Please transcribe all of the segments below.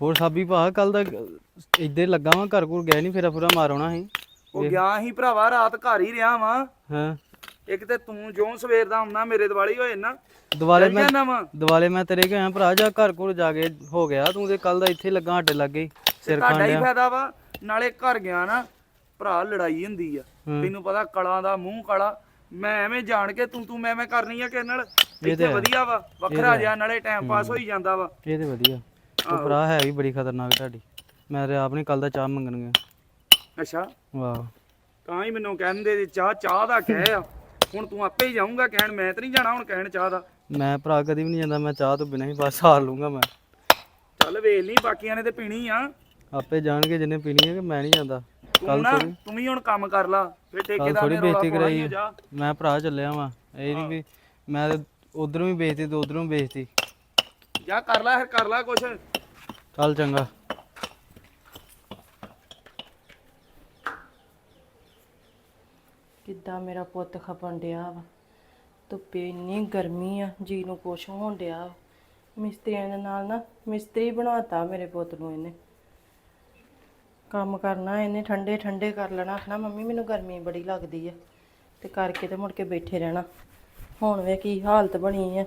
ਹੋਰ ਸਾਬੀ ਭਾ ਕੱਲ ਦਾ ਇੱਧਰ ਲੱਗਾ ਵਾਂ ਘਰ ਘੁਰ ਗਿਆ ਨਹੀਂ ਫੇਰਾ ਫੁਰਾ ਮਾਰਉਣਾ ਸੀ। ਉਹ ਗਿਆ ਹੀ ਭਰਾਵਾ ਰਾਤ ਘਰ ਹੀ ਰਿਹਾ ਵਾਂ। ਹਾਂ। ਇੱਕ ਤੇ ਤੂੰ ਜਿਉਂ ਸਵੇਰ ਦਾ ਆਉਣਾ ਮੇਰੇ ਦਿਵਾਲੀ ਹੋਏ ਨਾ। ਦਿਵਾਲੇ ਮੈਂ ਦਿਵਾਲੇ ਮੈਂ ਤੇਰੇ ਗਿਆ ਭਰਾ ਜਾ ਘਰ ਘੁਰ ਜਾ ਕੇ ਹੋ ਗਿਆ। ਤੂੰ ਤੇ ਕੱਲ ਦਾ ਇੱਥੇ ਲੱਗਾ ਸਾਡੇ ਲੱਗੇ ਹੀ, ਸਿਰ ਤੁਹਾਡਾ ਹੀ ਖਾਂਡਿਆ ਫਾਇਦਾ ਵਾ ਨਾਲੇ ਘਰ ਗਿਆ ਨਾ ਭਰਾ ਲੜਾਈ ਹੁੰਦੀ ਆ। ਤੈਨੂੰ ਪਤਾ ਕਲਾਂ ਦਾ ਮੂੰਹ ਕਾਲਾ ਮੈਂ ਐਵੇਂ ਜਾਣ ਕੇ ਤੂੰ ਤੂੰ ਮੈਂ ਮੈਂ ਕਰਨੀ ਆ ਕਿਸੇ ਨਾਲ। ਇੱਥੇ ਵਧੀਆ ਵਾ ਵੱਖਰਾ ਜਿਹਾ ਨਾਲੇ ਟਾਈਮ ਪਾਸ ਹੋਈ ਜਾਂਦਾ ਵਾ। ਇਹ ਤੇ ਵਧੀਆ। ਉਹ ਭਰਾ ਹੈ ਵੀ ਬੜੀ ਖਤਰਨਾਕ ਤੁਹਾਡੀ। ਮੈਂ ਤੇ ਆਪ ਨਹੀਂ ਕੱਲ ਦਾ ਚਾਹ ਮੰਗਣ ਗਿਆ। ਅੱਛਾ। ਵਾਹ। ਤਾਂ ਹੀ ਮੈਨੂੰ ਕਹਿੰਦੇ ਸੀ ਚਾਹ ਚਾਹ ਦਾ ਕਹਿ ਆ। ਹੁਣ ਤੂੰ ਆਪੇ ਹੀ ਜਾਊਂਗਾ ਕਹਿਣ ਮੈਂ ਤੇ ਨਹੀਂ ਜਾਣਾ ਹੁਣ ਕਹਿਣ ਚਾਹ ਦਾ। ਮੈਂ ਭਰਾ ਕਦੀ ਵੀ ਨਹੀਂ ਜਾਂਦਾ ਮੈਂ ਚਾਹ ਤੋਂ ਬਿਨਾਂ ਹੀ ਬਸ ਹਾਰ ਲੂੰਗਾ ਮੈਂ। ਚੱਲ ਵੇਖ ਲਈ ਬਾਕੀਆਂ ਨੇ ਤੇ ਪੀਣੀ ਆ। ਆਪੇ ਜਾਣਗੇ ਜਿੰਨੇ ਪੀਣੀ ਹੈ ਕਿ ਮੈਂ ਨਹੀਂ ਜਾਂਦਾ। ਤੂੰ ਨਾ ਤੂੰ ਵੀ ਹੁਣ ਕੰਮ ਕਰ ਲਾ। ਫਿਰ ਠੇਕੇਦਾਰ ਥੋੜੀ ਨੇ ਰੌਲਾ ਬੇਇੱਜ਼ਤੀ ਪਾਉਣਾ ਕਰਾਈ ਆ, ਜਾ। ਮੈਂ ਭਰਾ ਚੱਲਿਆ ਵਾਂ। ਇਹ ਨਹੀਂ ਵੀ ਮੈਂ ਤੇ ਉਧਰੋਂ ਵੀ ਵੇਚਤੀ ਤੇ ਉਧਰੋਂ ਵੀ ਵੇਚਤੀ ਜਾ ਕਰ ਲੈ ਫਿਰ ਕਰ ਲੈ ਕੁਛ। ਚੱਲ ਚੰਗਾ। ਕਿੱਦਾਂ ਮੇਰਾ ਪੁੱਤ ਖਪਣ ਡਿਆ ਵਾ? ਧੁੱਪੇ ਇੰਨੀ ਗਰਮੀ ਆ, ਜੀ ਨੂੰ ਕੁਛ ਹੋਣ ਡਿਆ ਵਾ। ਮਿਸਤਰੀਆਂ ਦੇ ਨਾਲ ਨਾ ਮਿਸਤਰੀ ਬਣਾਤਾ ਮੇਰੇ ਪੁੱਤ ਨੂੰ ਇਹਨੇ। ਕੰਮ ਕਰਨਾ ਇਹਨੇ, ਠੰਡੇ ਠੰਡੇ ਕਰ ਲੈਣਾ। ਆਖਣਾ, ਮੰਮੀ, ਮੈਨੂੰ ਗਰਮੀ ਬੜੀ ਲੱਗਦੀ ਆ। ਤੇ ਕਰਕੇ ਤੇ ਮੁੜ ਕੇ ਬੈਠੇ ਰਹਿਣਾ। ਹੁਣ ਵੇ ਕੀ ਹਾਲਤ ਬਣੀ ਆ।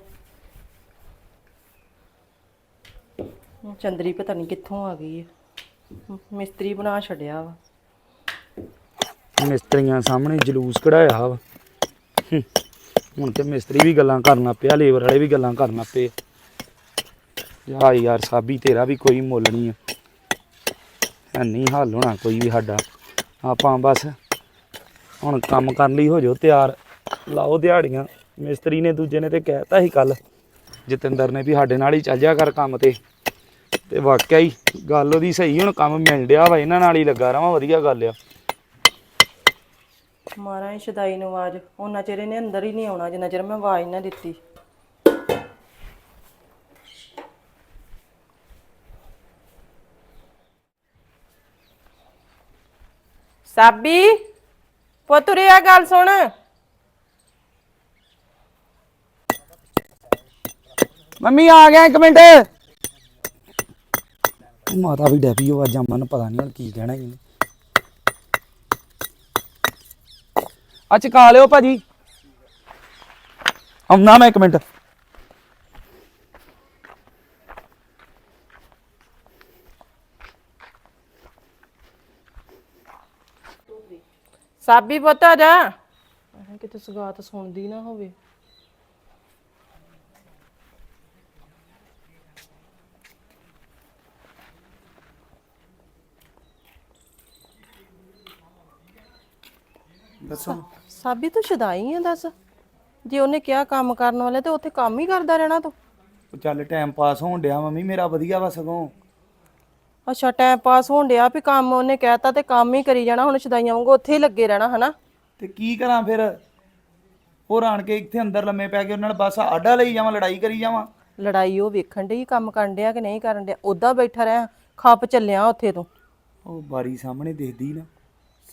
ਚੰਦਰੀ ਪਤਾ ਨਹੀਂ ਕਿੱਥੋਂ ਆ ਗਈ ਆ। ਮਿਸਤਰੀ ਬਣਾ ਛੱਡਿਆ ਵਾ। ਮਿਸਤਰੀਆਂ ਸਾਹਮਣੇ ਜਲੂਸ ਕਢਾਇਆ ਵਾ। ਹੁਣ ਤੇ ਮਿਸਤਰੀ ਵੀ ਗੱਲਾਂ ਕਰਨਾ ਪਿਆ, ਲੇਬਰ ਵਾਲੇ ਵੀ ਗੱਲਾਂ ਕਰਨਾ ਪਏ। ਯਾ ਯਾਰ ਸਾਬੀ, ਤੇਰਾ ਵੀ ਕੋਈ ਮੁੱਲ ਨਹੀਂ ਹੈ ਨਹੀਂ ਹੱਲ ਹੋਣਾ ਕੋਈ ਵੀ ਸਾਡਾ। ਆਪਾਂ ਬਸ ਹੁਣ ਕੰਮ ਕਰਨ ਲਈ ਹੋ ਜਾਓ ਤਿਆਰ। ਲਾਓ ਦਿਹਾੜੀਆਂ। ਮਿਸਤਰੀ ਨੇ ਦੂਜੇ ਨੇ ਤੇ ਕਹਿਤਾ ਸੀ ਕੱਲ ਜਤਿੰਦਰ ਨੇ ਵੀ ਸਾਡੇ ਨਾਲ ਹੀ ਚੱਲ ਜਾ ਕਰ ਕੰਮ ਤੇ। ਤੇ ਵਾਕਿਆ ਹੀ ਗੱਲ ਉਹਦੀ ਸਹੀ ਹੁਣ ਕੰਮ ਮਿਲ ਡਿਆ ਵਾ ਇਹਨਾਂ ਨਾਲ ਹੀ ਲੱਗਾ ਰਵਾਂ ਵਧੀਆ ਗੱਲ ਆ। ਮਾਰਾਂ ਹੀ ਸ਼ਦਾਈ ਨੂੰ ਆਵਾਜ਼ ਉਹਨਾਂ ਚਿਰ ਇਹਨੇ ਅੰਦਰ ਹੀ ਨਹੀਂ ਆਉਣਾ ਜਿੰਨਾ ਚਿਰ ਮੈਂ ਆਵਾਜ਼ ਨਾ ਦਿੱਤੀ। ਸਾਬੀ ਪੁੱਤਰੇ ਆ ਗੱਲ ਸੁਣ। ਮੰਮੀ ਆ ਗਿਆ ਇੱਕ ਮਿੰਟ। ਮਾਤਾ ਵੀ ਡੈਪੀ ਉਹ ਆਜਾਂ ਮਨ ਪਤਾ ਨਹੀਂ ਹੁਣ ਕੀ ਕਹਿਣਾ ਇਹਨੇ ਆ ਚਕਾ ਲਿਓ ਭਾਜੀ। ਆਉਣਾ ਮੈਂ ਇੱਕ ਮਿੰਟ। ਸਾਬੀ ਪੁੱਤ ਆ ਜਾ। ਕਿਤੇ ਸਗਾਤ ਸੁਣਦੀ ਨਾ ਹੋਵੇ। ਦੱਸੋ। ਸਾਬੀ ਤੂੰ ਸ਼ਦਾਈ ਆ ਦੱਸ। ਜੇ ਉਹਨੇ ਕਿਹਾ ਕੰਮ ਕਰਨ ਵਾਲੇ ਤੇ ਉੱਥੇ ਕੰਮ ਹੀ ਕਰਦਾ ਰਹਿਣਾ ਤੂੰ। ਉਹ ਚੱਲ ਟਾਈਮ ਪਾਸ ਹੋਣ ਡਿਆ ਮੰਮੀ ਮੇਰਾ ਵਧੀਆ ਵਾ ਸਗੋਂ। ਅੱਛਾ ਟਾਈਮ ਪਾਸ ਹੋਣ ਡਿਆ ਵੀ ਕੰਮ ਉਹਨੇ ਕਹਿਤਾ ਤੇ ਕੰਮ ਹੀ ਕਰੀ ਜਾਣਾ ਹੁਣ ਸ਼ਦਾਈਆਂ ਵਾਂਗੂ ਉੱਥੇ ਹੀ ਲੱਗੇ ਰਹਿਣਾ ਹਨਾ? ਤੇ ਕੀ ਕਰਾਂ ਫਿਰ? ਹੋਰ ਆਣ ਕੇ ਇੱਥੇ ਅੰਦਰ ਲੰਮੇ ਪੈ ਕੇ ਉਹਨਾਂ ਨਾਲ ਬਸ ਆਡਾ ਲਈ ਜਾਵਾਂ ਲੜਾਈ ਕਰੀ ਜਾਵਾਂ। ਲੜਾਈ ਉਹ ਵੇਖਣ ਡਈ ਕੰਮ ਕਰਨ ਡਿਆ ਕਿ ਨਹੀਂ ਕਰਨ ਡਿਆ ਉਦਾਂ ਬੈਠਾ ਰਹਿ ਖੱਪ ਚੱਲਿਆ ਉੱਥੇ ਤੂੰ। ਉਹ ਬਾਰੀ ਸਾਹਮਣੇ ਦੇਖਦੀ ਨਾ।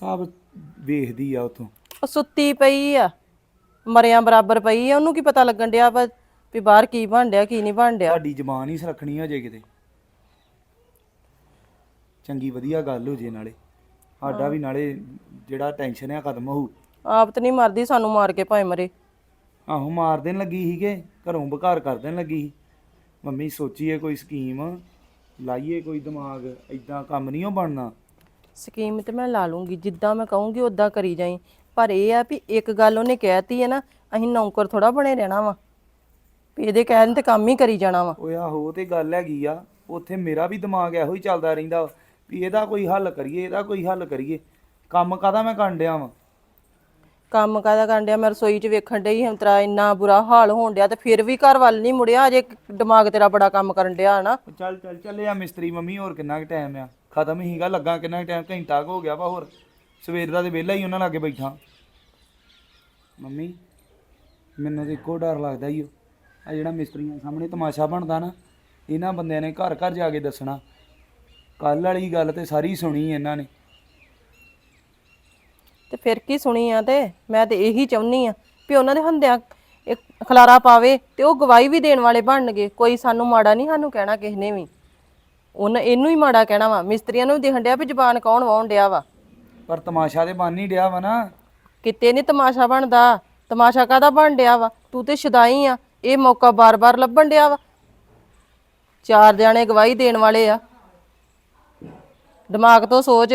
ਸਭ ਵੇਖਦੀ ਆ ਉਥੋਂ। ਉਹ ਸੁੱਤੀ ਪਈ ਆ। ਮਰਿਆਂ ਬਰਾਬਰ ਪਈ ਆ। ਉਹਨੂੰ ਕੀ ਪਤਾ ਲੱਗਣ ਡਿਆ ਵਾ ਵੀ ਬਾਹਰ ਕੀ ਬਣ ਡਿਆ ਕੀ ਨਹੀਂ ਬਣ ਡਿਆ। ਤੁਹਾਡੀ ਜ਼ਬਾਨ ਹੀ ਸੁਰੱਖਣੀ ਹੋ ਜੇ ਕਿਤੇ। ਚੰਗੀ ਵਧੀਆ ਗੱਲ ਹੋ ਜੇ ਨਾਲੇ। ਸਾਡਾ ਵੀ ਨਾਲੇ ਜਿਹੜਾ ਟੈਨਸ਼ਨ ਆ ਖਤਮ ਹੋਊ। ਆਪ ਤਾਂ ਨਹੀਂ ਮਰਦੀ ਸਾਨੂੰ ਮਾਰ ਕੇ ਭਾਵੇਂ ਮਰੇ। ਆਹੋ ਮਾਰ ਦੇਣ ਲੱਗੀ ਸੀਗੇ ਘਰੋਂ ਬਘਾਰ ਕਰ ਦੇਣ ਲੱਗੀ ਸੀ। ਮੰਮੀ ਸੋਚੀਏ ਕੋਈ ਸਕੀਮ ਲਾਈਏ ਕੋਈ ਦਿਮਾਗ ਇਦਾਂ ਕੰਮ ਨਹੀਂ ਉਹ ਬਣਨਾ। ਸਕੀਮ ਤੇ ਮੈਂ ਲਾ ਲੂੰਗੀ ਜਿੱਦਾਂ ਮੈਂ ਕਹੂੰਗੀ ਉਦਾਂ ਕਰੀ ਜਾਈ। ਪਰ ਇਹ ਆ ਵੀ ਇੱਕ ਗੱਲ ਉਹਨੇ ਕਹਿਤੀ ਹੈ ਨਾ ਅਸੀਂ ਨੌਕਰ ਥੋੜਾ ਬਣੇ ਰਹਿਣਾ ਵਾ। ਵੀ ਇਹਦੇ ਕਹਿਣ ਤੇ ਕੰਮ ਹੀ ਕਰੀ ਜਾਣਾ ਵਾ। ਓਏ ਆਹੋ ਉਹ ਤੇ ਗੱਲ ਹੈਗੀ ਆ। ਉੱਥੇ ਮੇਰਾ ਵੀ ਦਿਮਾਗ ਇਹੋ ਹੀ ਚੱਲਦਾ ਰਹਿੰਦਾ ਵਾ ਵੀ ਇਹਦਾ ਕੋਈ ਹੱਲ ਕਰੀਏ ਇਹਦਾ ਕੋਈ ਹੱਲ ਕਰੀਏ। ਕੰਮ ਕਾਦਾ ਮੈਂ ਕਰਨ ਡਿਆ ਵਾਂ? ਕੰਮ ਕਾਹਦਾ ਕਰਨ ਡਿਆ? ਮੈਂ ਰਸੋਈ 'ਚ ਵੇਖਣ ਡਈ ਹਾਂ ਤੇਰਾ ਇੰਨਾ ਬੁਰਾ ਹਾਲ ਹੋਣ ਡਿਆ ਤੇ ਫਿਰ ਵੀ ਘਰ ਵੱਲ ਨਹੀਂ ਮੁੜਿਆ ਅਜੇ ਦਿਮਾਗ ਤੇਰਾ ਬੜਾ ਕੰਮ ਕਰਨ ਡਿਆ ਨਾ। ਉਹ ਚੱਲ ਚੱਲ ਚੱਲੇ ਆ ਮਿਸਤਰੀ ਮੰਮੀ ਹੋਰ ਕਿੰਨਾ ਕੁ ਟਾਈਮ ਆ? ਖਤਮ ਹੀਗਾ ਲੱਗਾ ਕਿੰਨਾ ਕੁ ਟਾਈਮ ਘੰਟਾ ਕੁ ਹੋ ਗਿਆ ਵਾ ਹੋਰ। ਸਵੇਰ ਦਾ ਤੇ ਵਿਹਲਾ ਹੀ ਉਹਨਾਂ ਲਾਗੇ ਬੈਠਾ। ਮੰਮੀ ਮੈਨੂੰ ਤੇ ਇੱਕੋ ਡਰ ਲੱਗਦਾ ਈ ਓ। ਆ ਜਿਹੜਾ ਮਿਸਤਰੀਆਂ ਸਾਹਮਣੇ ਤਮਾਸ਼ਾ ਬਣਦਾ ਨਾ ਇਹਨਾਂ ਬੰਦਿਆਂ ਨੇ ਘਰ ਘਰ ਜਾ ਕੇ ਦੱਸਣਾ। ਕੱਲ ਵਾਲੀ ਗੱਲ ਤੇ ਸਾਰੀ ਸੁਣੀ ਇਹਨਾਂ ਨੇ। ਤੇ ਫਿਰ ਕੀ ਸੁਣੀ ਆ ਤੇ? ਮੈਂ ਤੇ ਇਹੀ ਚਾਹੁੰਨੀ ਆ ਵੀ ਉਹਨਾਂ ਦੇ ਹੰਦਿਆਂ ਇੱਕ ਖਲਾਰਾ ਪਾਵੇ ਤੇ ਉਹ ਗਵਾਹੀ ਵੀ ਦੇਣ ਵਾਲੇ ਬਣਨਗੇ। ਕੋਈ ਸਾਨੂੰ ਮਾੜਾ ਨਹੀਂ ਸਾਨੂੰ ਕਹਿਣਾ ਕਿਸੇ ਨੇ ਵੀ। ਉਹਨ ਇਹਨੂੰ ਹੀ ਮਾੜਾ ਕਹਿਣਾ ਵਾ ਮਿਸਤਰੀਆਂ ਨੂੰ ਵੀ ਦਿਖਣ ਡਿਆ ਵੀ ਜ਼ਬਾਨ ਕੌਣ ਵਾਉਣ ਡਿਆ ਵਾ। ਪਰ ਤਮਾਸ਼ਾ ਤੇ ਬਣ ਨਹੀਂ ਡਿਆ ਵਾ ਨਾ। ਕਿਤੇ ਨਹੀਂ ਤਮਾਸ਼ਾ ਬਣਦਾ ਤਮਾਸ਼ਾ ਕਾਦਾ ਬਣ ਡਿਆ ਵਾ? ਤੂੰ ਤੇ ਸ਼ਦਾਈ ਆ ਇਹ ਮੌਕਾ ਬਾਰ-ਬਾਰ ਲੱਭਣ ਡਿਆ ਵਾ। ਚਾਰ ਜਾਣੇ ਗਵਾਹੀ ਦੇਣ ਵਾਲੇ ਆ। ਦਿਮਾਗ ਤੋਂ ਸੋਚ।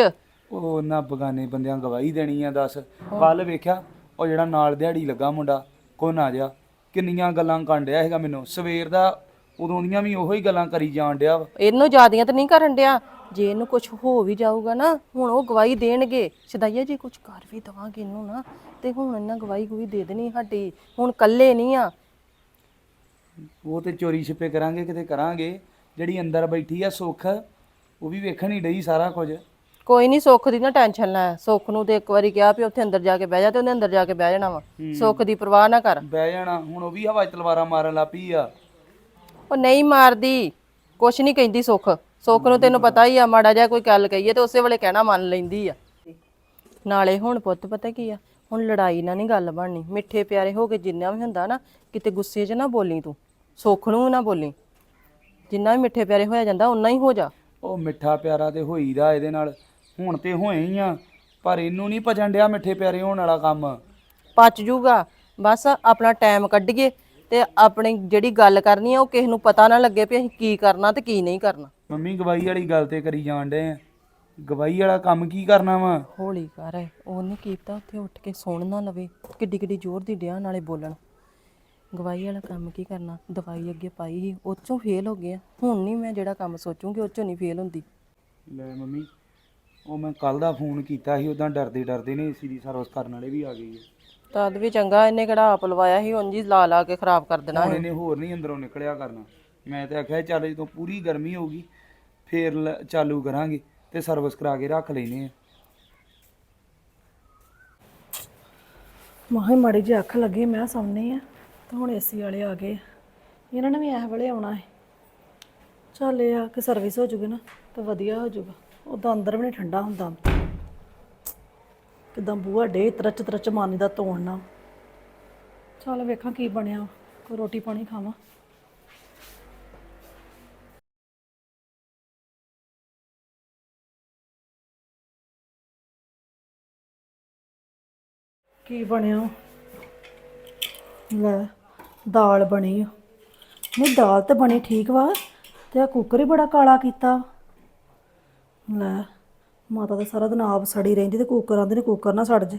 ਉਹ ਉਹਨਾਂ ਬਗਾਨੇ ਬੰਦਿਆਂ ਗਵਾਹੀ ਦੇਣੀ ਆ ਦੱਸ। ਕੱਲ ਵੇਖਿਆ ਉਹ ਜਿਹੜਾ ਨਾਲ ਦਿਹਾੜੀ ਲੱਗਾ ਮੁੰਡਾ ਕੋ ਨਾ ਜਾ ਕਿੰਨੀਆਂ ਗੱਲਾਂ ਕਰਨ ਡਿਆ ਹੈਗਾ ਮੈਨੂੰ। ਸਵੇਰ ਦਾ ਉਦੋਂ ਦੀਆਂ ਵੀ ਉਹੋ ਹੀ ਗੱਲਾਂ ਕਰੀ ਜਾਣ ਡਿਆ ਵਾ। ਇਹਨੂੰ ਜਿਆਦੀਆਂ ਤਾਂ ਨਹੀਂ ਕਰਨ ਡਿਆ। ਜੇ ਇਹਨੂੰ ਕੁਝ ਹੋ ਵੀ ਜਾਊਗਾ ਨਾ ਹੁਣ ਉਹ ਗਵਾਹੀ ਦੇਣਗੇ। ਸ਼ਦਾਈਆ ਜੀ ਕੁਝ ਕਰ ਵੀ ਦਵਾਂਗੇ ਇਹਨੂੰ ਨਾ ਤੇ ਹੁਣ ਇਹਨਾਂ ਗਵਾਹੀ ਕੋਈ ਦੇ ਦੇਣੀ ਸਾਡੀ। ਹੁਣ ਕੱਲੇ ਨਹੀਂ ਆ। ਉਹ ਤੇ ਚੋਰੀ ਛਿਪੇ ਕਰਾਂਗੇ ਕਿਤੇ ਕਰਾਂਗੇ। ਜਿਹੜੀ ਅੰਦਰ ਬੈਠੀ ਆ ਸੁੱਖ ਉਹ ਵੀ ਵੇਖਣ ਹੀ ਡਈ ਸਾਰਾ ਕੁਝ। ਕੋਈ ਨਹੀਂ ਸੁੱਖ ਦੀ ਨਾ ਟੈਨਸ਼ਨ ਲੈ। ਸੁੱਖ ਨੂੰ ਤੇ ਇੱਕ ਵਾਰੀ ਕਿਹਾ ਵੀ ਉੱਥੇ ਅੰਦਰ ਜਾ ਕੇ ਬਹਿ ਜਾ ਤੇ ਉਹਨੇ ਅੰਦਰ ਜਾ ਕੇ ਬਹਿ ਜਾਣਾ ਵਾ। ਸੁੱਖ ਦੀ ਪਰਵਾਹ ਨਾ ਕਰ। ਬਹਿ ਜਾਣਾ। ਹੁਣ ਉਹ ਵੀ ਹਵਾ 'ਚ ਤਲਵਾਰਾਂ ਮਾਰਨ ਲੱਪੀ ਆ। ਉਹ ਨਹੀਂ ਮਾਰਦੀ। ਕੁਛ ਨਹੀਂ ਕਹਿੰਦੀ ਸੁੱਖ। ਸੁੱਖ ਨੂੰ ਤੈਨੂੰ ਪਤਾ ਹੀ ਆ ਮਾੜਾ ਜਿਹਾ ਕੋਈ ਗੱਲ ਕਹੀਏ ਤੇ ਉਸੇ ਵੇਲੇ ਕਹਿਣਾ ਮੰਨ ਲੈਂਦੀ ਆ। ਨਾਲੇ ਹੁਣ ਪੁੱਤ ਪਤਾ ਕੀ ਆ ਹੁਣ ਲੜਾਈ ਨਾਲ ਨਹੀਂ ਗੱਲ ਬਣਨੀ। ਮਿੱਠੇ ਪਿਆਰੇ ਹੋ ਕੇ ਜਿੰਨਾ ਵੀ ਹੁੰਦਾ ਨਾ ਕਿਤੇ ਗੁੱਸੇ 'ਚ ਨਾ ਬੋਲੀ ਤੂੰ। ਸੁੱਖ ਨੂੰ ਨਾ ਬੋਲੀ। ਜਿੰਨਾ ਵੀ ਮਿੱਠੇ ਪਿਆਰੇ ਹੋਇਆ ਜਾਂਦਾ ਉਨਾ ਹੀ ਹੋ ਜਾ। ਉਹ ਮਿੱਠਾ ਪਿਆਰਾ ਤੇ ਹੋਈਦਾ ਇਹਦੇ ਨਾਲ। ਹੁਣ ਤੇ ਹੋਏ ਹੀ ਆ ਪਰ ਇਹਨੂੰ ਨਹੀਂ ਡਿਆ ਮਿੱਠੇ ਪਿਆਰੇ ਹੋਣ ਵਾਲਾ ਕੰਮ। ਪਚ ਜੂਗਾ। ਬਸ ਆਪਣਾ ਟਾਈਮ ਕੱਢੀਏ। ਤੇ ਆਪਣੀ ਜਿਹੜੀ ਗੱਲ ਕਰਨੀ ਆ ਉਹ ਕਿਸੇ ਨੂੰ ਪਤਾ ਨਾ ਲੱਗੇ ਵੀ ਅਸੀਂ ਕੀ ਕਰਨਾ ਤੇ ਕੀ ਨਹੀਂ ਕਰਨਾ। ਮੰਮੀ ਗਵਾਈ ਵਾਲੀ ਗੱਲ ਤੇ ਕਰੀ ਜਾਣ ਡੇ ਆ। ਗਵਾਈ ਵਾਲਾ ਕੰਮ ਕੀ ਕਰਨਾ ਵਾ? ਹੌਲੀ ਕਰ ਉਹਨੇ ਕੀਤਾ ਉੱਥੇ ਉੱਠ ਕੇ ਸੁਣ ਨਾ ਲਵੇ ਕਿੱਡੀ ਕਿੱਡੀ ਜ਼ੋਰ ਦੀ ਡਿਆ ਨਾਲੇ ਬੋਲਣ। ਗਵਾਈ ਵਾਲਾ ਕੰਮ ਕੀ ਕਰਨਾ? ਦਵਾਈ ਅੱਗੇ ਪਾਈ ਸੀ ਉਹ ਚੋਂ ਫੇਲ ਹੋ ਗਿਆ ਹੁਣ ਨਹੀਂ ਮੈਂ ਜਿਹੜਾ ਕੰਮ ਸੋਚੂਗੀ ਉਹ ਚੋਂ ਨਹੀਂ ਫੇਲ ਹੁੰਦੀ। ਲੈ ਮੰਮੀ ਉਹ ਮੈਂ ਕੱਲ ਦਾ ਫੋਨ ਕੀਤਾ ਸੀ ਉਦਾਂ ਡਰਦੇ ਡਰਦੇ ਨੇ ਏਸੀ ਦੀ ਸਰਵਿਸ ਕਰਨ ਵਾਲੇ ਵੀ ਆ ਗਏ ਆ। ਤਦ ਵੀ ਚੰਗਾ ਇਹਨੇ ਕਿਹੜਾ ਆਪ ਲਵਾਇਆ ਸੀ ਉਂਝ ਹੀ ਲਾ ਲਾ ਕੇ ਖਰਾਬ ਕਰ ਦੇਣਾ ਹੁਣ ਇਹਨੇ ਹੋਰ ਨਹੀਂ ਅੰਦਰੋਂ ਨਿਕਲਿਆ ਕਰਨਾ। ਮੈਂ ਤੇ ਆਖਿਆ ਚੱਲ ਜਦੋਂ ਪੂਰੀ ਗਰਮੀ ਹੋਊਗੀ ਫੇਰ ਲ- ਚਾਲੂ ਕਰਾਂਗੇ ਤੇ ਸਰਵਿਸ ਕਰਾ ਕੇ ਰੱਖ ਲੈਨੇ ਆ। ਮਾਹੇ ਮਾੜੀ ਜਿਹੀ ਅੱਖ ਲੱਗੀ ਮੈਂ ਸੌਂਦੀ ਆ ਤੇ ਹੁਣ ਏਸੀ ਵਾਲੇ ਆ ਗਏ। ਇਹਨਾਂ ਨੇ ਵੀ ਇਹ ਵੇਲੇ ਆਉਣਾ ਹੈ ਚੱਲ ਇਹ ਆ ਕਿ ਸਰਵਿਸ ਹੋ ਜੂਗੀ ਨਾ ਤਾਂ ਵਧੀਆ ਹੋ ਜੂਗਾ। ਉਦਾਂ ਅੰਦਰ ਵੀ ਨਹੀਂ ਠੰਡਾ ਹੁੰਦਾ। ਕਿਦਾਂ ਬੂਹਾ ਡੇ, ਤਰਚ ਤਰਚ ਮਾਨੀ ਦਾ ਤੋੜਨਾ ਚੱਲ ਵੇਖਾਂ ਕੀ ਬਣਿਆ, ਕੋਈ ਰੋਟੀ ਪਾਣੀ ਖਾਵਾਂ। ਕੀ ਬਣਿਆ? ਲੈ, ਦਾਲ ਬਣੀ। ਆ। ਨਹੀਂ, ਦਾਲ ਤਾਂ ਬਣੀ ਠੀਕ ਵਾ, ਤੇ ਆ ਕੁੱਕਰ ਹੀ ਬੜਾ ਕਾਲਾ ਕੀਤਾ। ਲੈ। ਮਾਤਾ ਤਾਂ ਸਾਰਾ ਦਿਨ ਆਪ ਸੜੀ ਰਹਿੰਦੀ ਤੇ ਕੁੱਕਰ ਆਂਦੇ ਨੇ ਕੁੱਕਰ ਨਾ ਸੜ ਜੇ।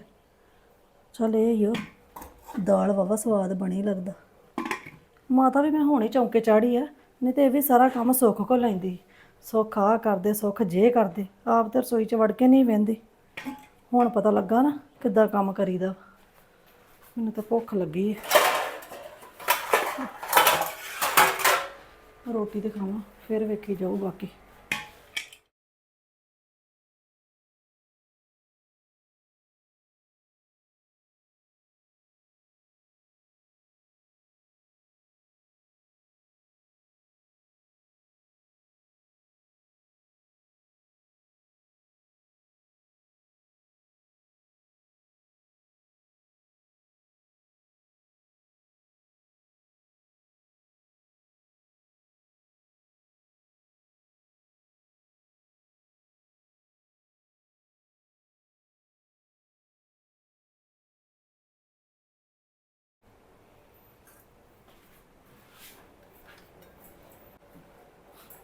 ਚੱਲ ਇਹ ਹੀ ਆ, ਦਾਲ ਵਾਵਾ ਸਵਾਦ ਬਣੀ ਲੱਗਦਾ। ਮਾਤਾ ਵੀ ਮੈਂ ਹੁਣੇ ਚੌਂਕੇ ਚਾੜੀ ਆ, ਨਹੀਂ ਤੇ ਇਹ ਵੀ ਸਾਰਾ ਕੰਮ ਸੁੱਖ ਕੋ ਲੈਂਦੀ। ਸੁੱਖ ਆ ਕਰਦੇ, ਸੁੱਖ ਜੇ ਕਰਦੇ, ਆਪ ਤੇ ਰਸੋਈ 'ਚ ਵੜ ਕੇ ਨਹੀਂ ਵਹਿੰਦੀ ਹੁਣ ਪਤਾ ਲੱਗਾ ਨਾ ਕਿੱਦਾਂ ਕੰਮ ਕਰੀਦਾ। ਮੈਨੂੰ ਤਾਂ ਭੁੱਖ ਲੱਗੀ ਹੈ ਰੋਟੀ ਤੇ ਖਾਵਾਂ, ਫਿਰ ਵੇਖੀ ਜਾਊ ਬਾਕੀ।